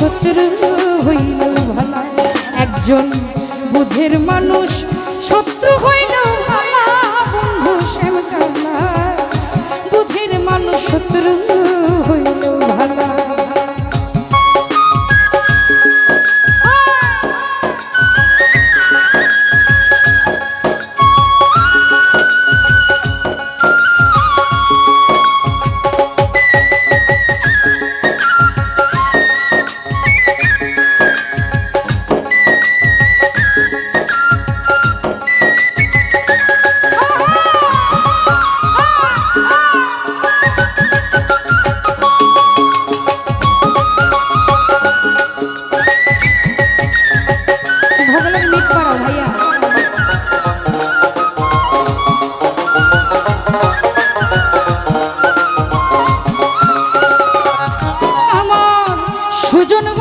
শত্রু হইল ভালা একজন বুঝের মানুষ শত্রু হইল স্বজন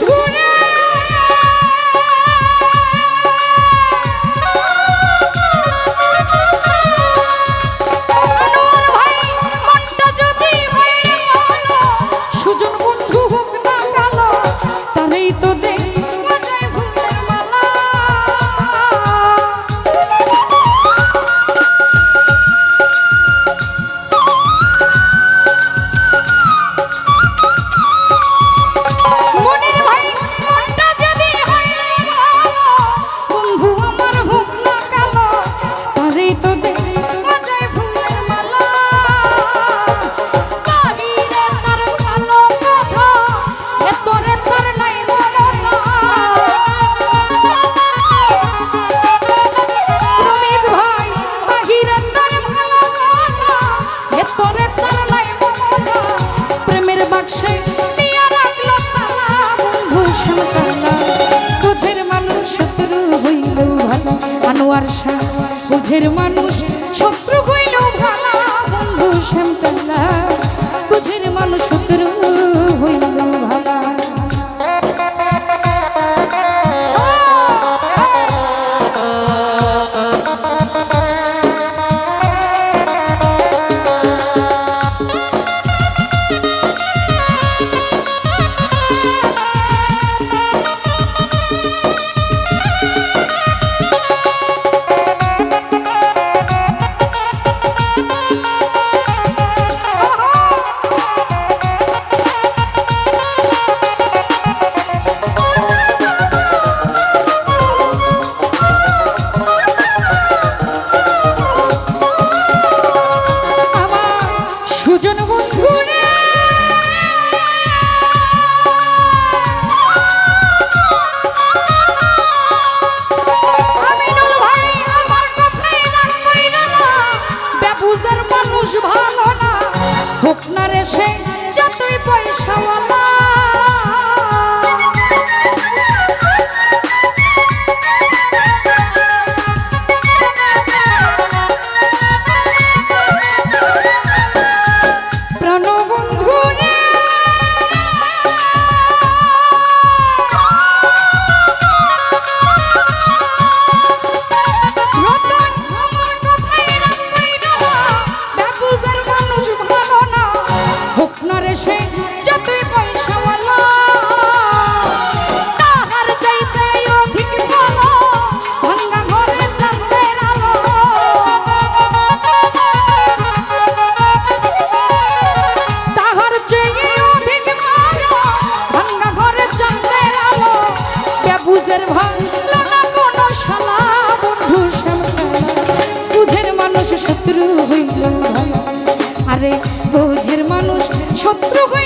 ঘুরে মাঝের মানুষ শত্রু সে যতই পয়সাওয়ালা তাহার চাইতে অধিক আরে বুঝ শত্রু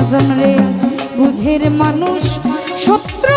আজম রে। বুঝের মানুষ শত্রু